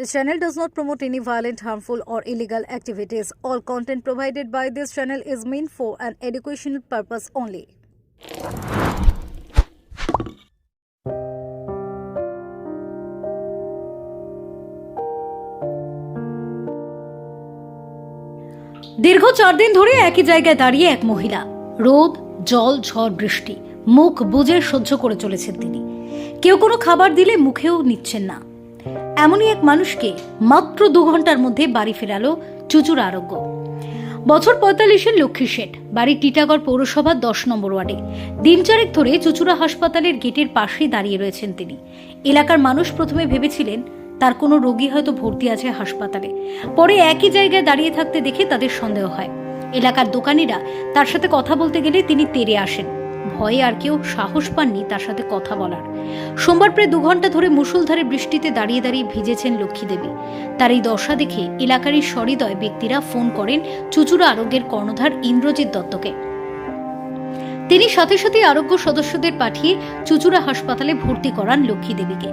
This channel does not promote any violent, harmful, or illegal activities. All content provided by this channel is meant for an educational purpose only. দীর্ঘ চার দিন ধরে একই জায়গায় দাঁড়িয়ে এক মহিলা রোদ জল ঝড় বৃষ্টি মুখ বুজে সহ্য করে চলেছেন তিনি কেউ কোনো খাবার দিলে মুখেও নিচ্ছেন না এমনই এক মানুষকে মাত্র দু ঘণ্টার মধ্যে বাড়ি ফেরালো চুচুর আরোগ্য। বছর পঁয়তাল্লিশের লক্ষ্মী শেঠ, বাড়ি টিটাগড় পৌরসভার দশ নম্বর ওয়ার্ডে। দিন চারেক ধরে চুচুড়া হাসপাতালের গেটের পাশেই দাঁড়িয়ে রয়েছেন তিনি। এলাকার মানুষ প্রথমে ভেবেছিলেন, তার কোনো রোগী হয়তো ভর্তি আছে হাসপাতালে। পরে একই জায়গায় দাঁড়িয়ে থাকতে দেখে তাদের সন্দেহ হয়। এলাকার দোকানিরা তার সাথে কথা বলতে গেলে তিনি তেরে আসেন। ভয়ে আর কেউ সাহস পাননি তার সাথে কথা বলার। সোমবার প্রায় দু ঘণ্টা ধরে মুষলধারে বৃষ্টিতে দাঁড়িয়ে দাঁড়িয়ে ভিজেছেন লক্ষ্মী দেবী তার এই দশা দেখে এলাকারই সহৃদয় ব্যক্তিরা ফোন করেন চুচুড়া আরোগ্যের কর্ণধার ইন্দ্রজিৎ দত্তকে। তিনি সাথে সাথে আরোগ্য সদস্যদের পাঠিয়ে চুচুড়া হাসপাতালে ভর্তি করান লক্ষ্মী দেবীকে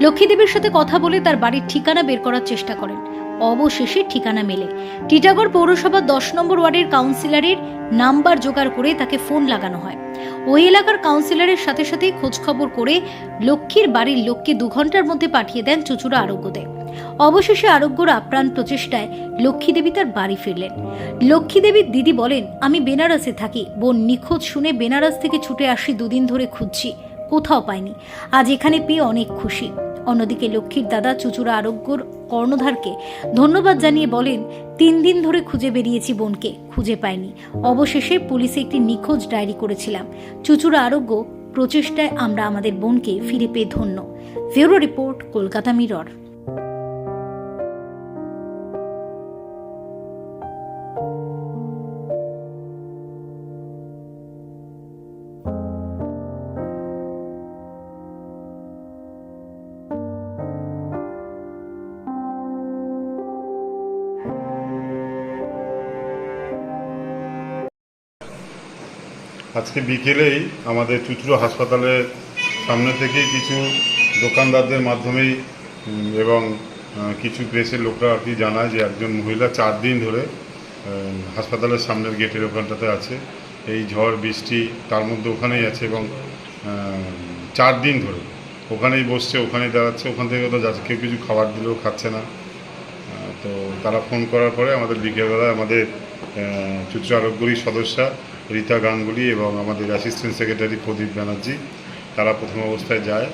লক্ষ্মী দেবীর সাথে কথা বলে তার বাড়ির ঠিকানা বের করার চেষ্টা করেন। অবশেষে ঠিকানা মেলে। টিটাগড় পৌরসভা দশ নম্বর ওয়ার্ডের কাউন্সিলরের নাম্বার জোগাড় করে তাকে ফোন লাগানো হয়। ওই এলাকার কাউন্সিলরের সাথে সাথেই খোঁজখবর করে লক্ষ্মীর বাড়ির লোককে দু ঘণ্টার মধ্যে পাঠিয়ে দেন চুচুড়া আরোগ্যদের অবশেষে আরোগ্যর আপ্রাণ প্রচেষ্টায় লক্ষ্মীদেবী তার বাড়ি ফিরলেন। লক্ষ্মীদেবীর দিদি বলেন, আমি বেনারসে থাকি। বোন নিখোঁজ শুনে বেনারস থেকে ছুটে আসি, দুদিন ধরে খুঁজছি। কোথাও পাইনি। আজ এখানে পেয়ে অনেক খুশি। অন্যদিকে লক্ষ্মীর দাদা চুচুড়া আরোগ্যর কর্ণধারকে ধন্যবাদ জানিয়ে বলেন, তিন দিন ধরে খুঁজে বেরিয়েছি বোনকে, খুঁজে পাইনি। অবশেষে পুলিশে একটি নিখোঁজ ডায়েরি করেছিলাম। চুচুড়া আরোগ্য, প্রচেষ্টায় আমরা আমাদের বোনকে ফিরে পেয়ে ধন্য। Bureau report, Kolkata Mirror. আজকে বিকেলেই আমাদের চুচুড়ো হাসপাতালের সামনে থেকেই কিছু দোকানদারদের মাধ্যমেই এবং কিছু প্রেসের লোকরা আর কি জানায় যে একজন মহিলা চার দিন ধরে হাসপাতালের সামনের গেটের ওখানটাতে আছে। এই ঝড়, বৃষ্টি তার মধ্যে ওখানেই আছে এবং চার দিন ধরে ওখানেই বসছে, ওখানেই দাঁড়াচ্ছে। ওখান থেকে তো যাচ্ছে, কেউ কিছু খাবার দিলেও খাচ্ছে না। তো তারা ফোন করার পরে আমাদের বিকেলবেলায় আমাদের চুচু আরোগ্যরী সদস্যা রীতা গাঙ্গুলি এবং আমাদের অ্যাসিস্ট্যান্ট সেক্রেটারি প্রদীপ ব্যানার্জি, তারা প্রথম অবস্থায় যায়।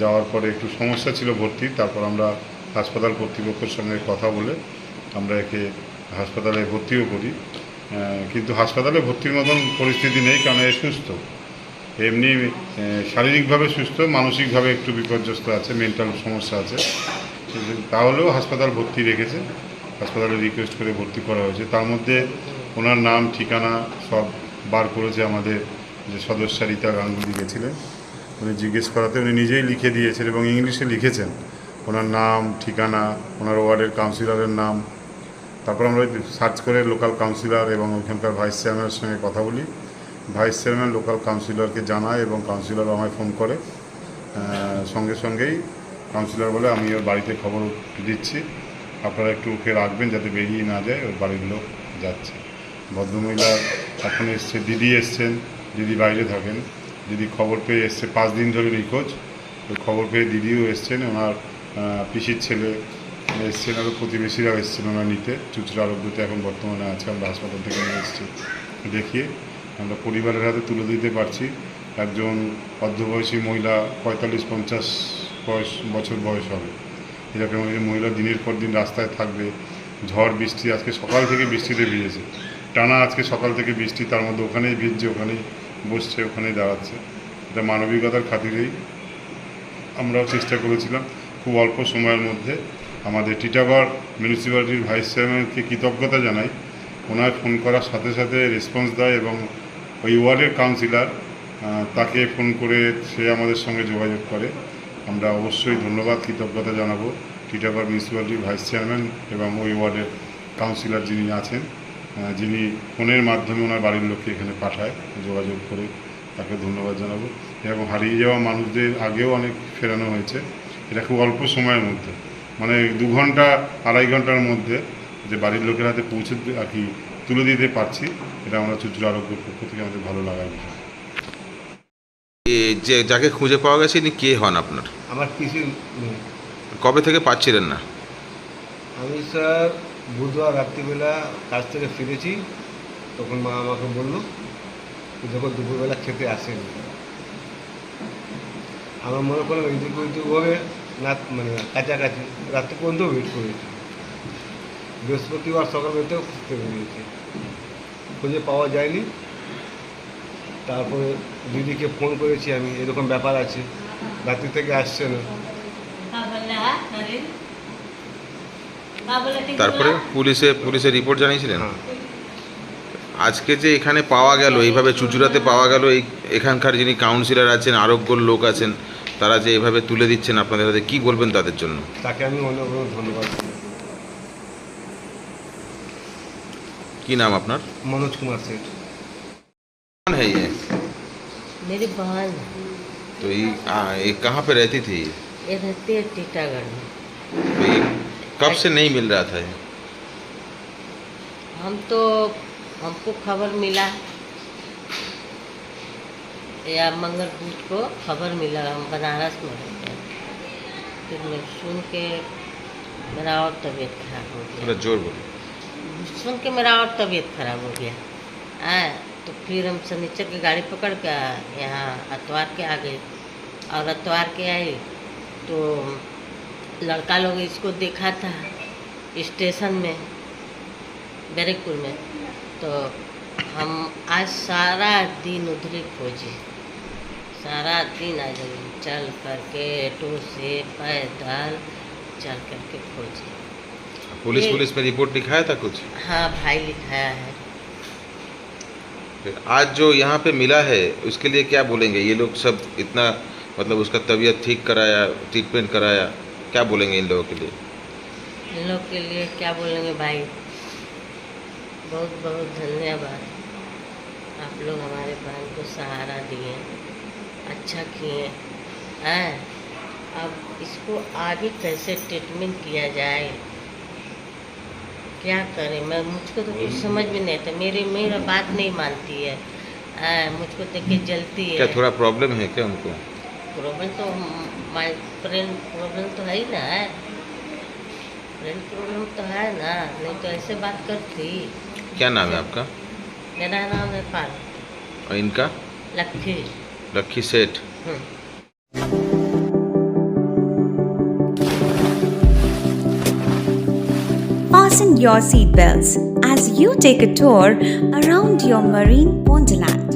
যাওয়ার পরে একটু সমস্যা ছিল ভর্তির তারপর আমরা হাসপাতাল কর্তৃপক্ষের সঙ্গে কথা বলে আমরা একে হাসপাতালে ভর্তিও করি। কিন্তু হাসপাতালে ভর্তির মতন পরিস্থিতি নেই, কারণ এ সুস্থ। এমনি শারীরিকভাবে সুস্থ, মানসিকভাবে একটু বিপর্যস্ত আছে মেন্টাল সমস্যা আছে। তাহলেও হাসপাতাল ভর্তি রেখেছে, হাসপাতালে রিকোয়েস্ট করে ভর্তি করা হয়েছে। তার মধ্যে ওনার নাম, ঠিকানা সব বার করেছে আমাদের যে সদস্যা রীতা গাঙ্গুলি গেছিলেন। উনি জিজ্ঞেস করাতে উনি নিজেই লিখে দিয়েছেন এবং ইংলিশে লিখেছেন। ওনার নাম, ঠিকানা, ওনার ওয়ার্ডের কাউন্সিলরের নাম। তারপর আমরা সার্চ করে লোকাল কাউন্সিলর এবং ওইখানকার ভাইস চেয়ারম্যানের সঙ্গে কথা বলি। ভাইস চেয়ারম্যান লোকাল কাউন্সিলরকে জানায় এবং কাউন্সিলর আমায় ফোন করে। সঙ্গে সঙ্গেই কাউন্সিলর বলে, আমি ওর বাড়িতে খবর দিচ্ছি। আপনারা একটু ওকে রাখবেন যাতে বেরিয়ে না যায়, ওর বাড়ির লোক যাচ্ছে। ভদ্রমহিলা এখন এসছে, দিদি এসছেন, দিদি বাইরে থাকেন। দিদি খবর পেয়ে এসছে, পাঁচ দিন ধরে নিখোঁজ। ওই খবর পেয়ে দিদিও এসছেন, ওনার পিসির ছেলে এসছেন আরও প্রতিবেশীরাও এসছেন ওনার নিতে। চুচুড়া আরোগ্যতে এখন বর্তমানে আছে, আমরা হাসপাতাল থেকে নিয়ে এসেছি। দেখিয়ে আমরা পরিবারের হাতে তুলে দিতে পারছি। একজন অর্ধবয়সী মহিলা পঁয়তাল্লিশ পঞ্চাশ বয়স, বছর বয়স হবে। এরকম মহিলা দিনের পর দিন রাস্তায় থাকবে, ঝড় বৃষ্টি, আজকে সকাল থেকে বৃষ্টিতে ভিজেছে। টানা আজকে সকাল থেকে বৃষ্টি, তার মধ্যে ওখানেই ভিজছে, ওখানেই বসছে, ওখানেই দাঁড়াচ্ছে। এটা মানবিকতার খাতিরেই আমরাও চেষ্টা করেছিলাম খুব অল্প সময়ের মধ্যে। আমাদের টিটাগড় মিউনিসিপ্যালিটির ভাইস চেয়ারম্যানকে কৃতজ্ঞতা জানাই। ওনার ফোন করার সাথে সাথে রেসপন্স দেয় এবং ওই ওয়ার্ডের কাউন্সিলার তাকে ফোন করে সে আমাদের সঙ্গে যোগাযোগ করে। আমরা অবশ্যই ধন্যবাদ, কৃতজ্ঞতা জানাব টিটাগড় মিউনিসিপ্যালিটির ভাইস চেয়ারম্যান এবং ওই ওয়ার্ডের কাউন্সিলর যিনি আছেন। যিনি ফোনের মাধ্যমে ওনার বাড়ির লোককে এখানে পাঠায় যোগাযোগ করে তাকে ধন্যবাদ জানাব। এবং হারিয়ে যাওয়া মানুষদের আগেও অনেক ফেরানো হয়েছে। এটা খুব অল্প সময়ের মধ্যে। মানে দু ঘণ্টা আড়াই ঘণ্টার মধ্যে যে বাড়ির লোকের হাতে পৌঁছে আর কি তুলে দিতে পারছি এটা আমরা চুচুড়া আরোগ্যের পক্ষ থেকে আমাদের ভালো লাগার বিষয়। যে যাকে খুঁজে পাওয়া গেছে ইনি কে হন আপনার? আমার কিছু কবে থেকে পাচ্ছিলেন না? আমি স্যার বুধবার রাত্রিবেলা কাজ থেকে ফিরেছি, তখন মা আমাকে বলল যখন দুপুরবেলা খেতে আসেনি। আমার মনে করলাম এদিক ওইদিক হবে না মানে কাছাকাছি, রাত্রি পর্যন্ত ওয়েট করেছি। বৃহস্পতিবার সকাল সকালবেলাতেও খুঁজতে বেরিয়েছি। খুঁজে পাওয়া যায়নি। তারপরে দিদিকে ফোন করেছি, আমি এরকম ব্যাপার আছে, রাত্রি থেকে আসছে না। তারপরে পুলিশে পুলিশে রিপোর্ট জানিয়েছিলেন হ্যাঁ আজকে যে এখানে পাওয়া গেল এইভাবে চুচুড়াতে পাওয়া গেল এই এখানকার যিনি কাউন্সিলর আছেন আরোগ্যর লোক আছেন তারা যে এইভাবে তুলে দিচ্ছেন আপনাদের হাতে কী বলবেন তাদের জন্য তাকে আমি অনেক অনেক ধন্যবাদ দিই। কি नाम আপনার मनोज कुमार सेठ कौन है ये मेरी बहन तो ये आ, ये कहाँ पे रहती थी ये रहती है टीटागढ़ में तो ये कब से नहीं मिल रहा था ये? हम तो हमको खबर मिला। या मंगल बुध को खबर मिला हम बनारस में रहते फिर मैं सुन के मेरा और तबीयत खराब हो थोड़ा गया ज़ोर बोलो। सुन के मेरा और तबीयत खराब हो गया। हाँ तो फिर हम शनिचर की गाड़ी पकड़ के यहाँ अतवार के आ गए और अतवार के आए तो लड़का लोग इसको देखा था स्टेशन में बैरकपुर में तो हम आज सारा दिन उधर ही खोजे। सारा दिन आज चल करके ऑटो से पैदल चल करके खोजे। पुलिस पुलिस में रिपोर्ट लिखाया था कुछ? हाँ भाई लिखाया है। आज जो यहाँ पे मिला है उसके लिए क्या बोलेंगे? ये लोग सब इतना मतलब उसका तबीयत ठीक कराया ट्रीटमेंट कराया। क्या बोलेंगे इन लोगों के लिए? इन लोग के लिए क्या बोलेंगे भाई? बहुत बहुत धन्यवाद। आप लोग हमारे बहन को सहारा दिए अच्छा किए। हैं? अब इसको आगे कैसे ट्रीटमेंट किया जाए? क्या करें? मैं मुझको तो कुछ समझ में नहीं आता। मेरी मेरा बात नहीं मानती है। हाँ, मुझको देख के जलती है। क्या थोड़ा प्रॉब्लम है क्या उनको? प्रॉब्लम तो माइ ब्रेन प्रॉब्लम तो है ही ना ब्रेन प्रॉब्लम तो है ना नहीं तो ऐसे बात करती। क्या नाम है आपका? मेरा नाम है पाल। और इनका? लक्ष्मी लक्की सेठ। हम्म। Fasten your seatbelts as you take a tour around your marine wonderland.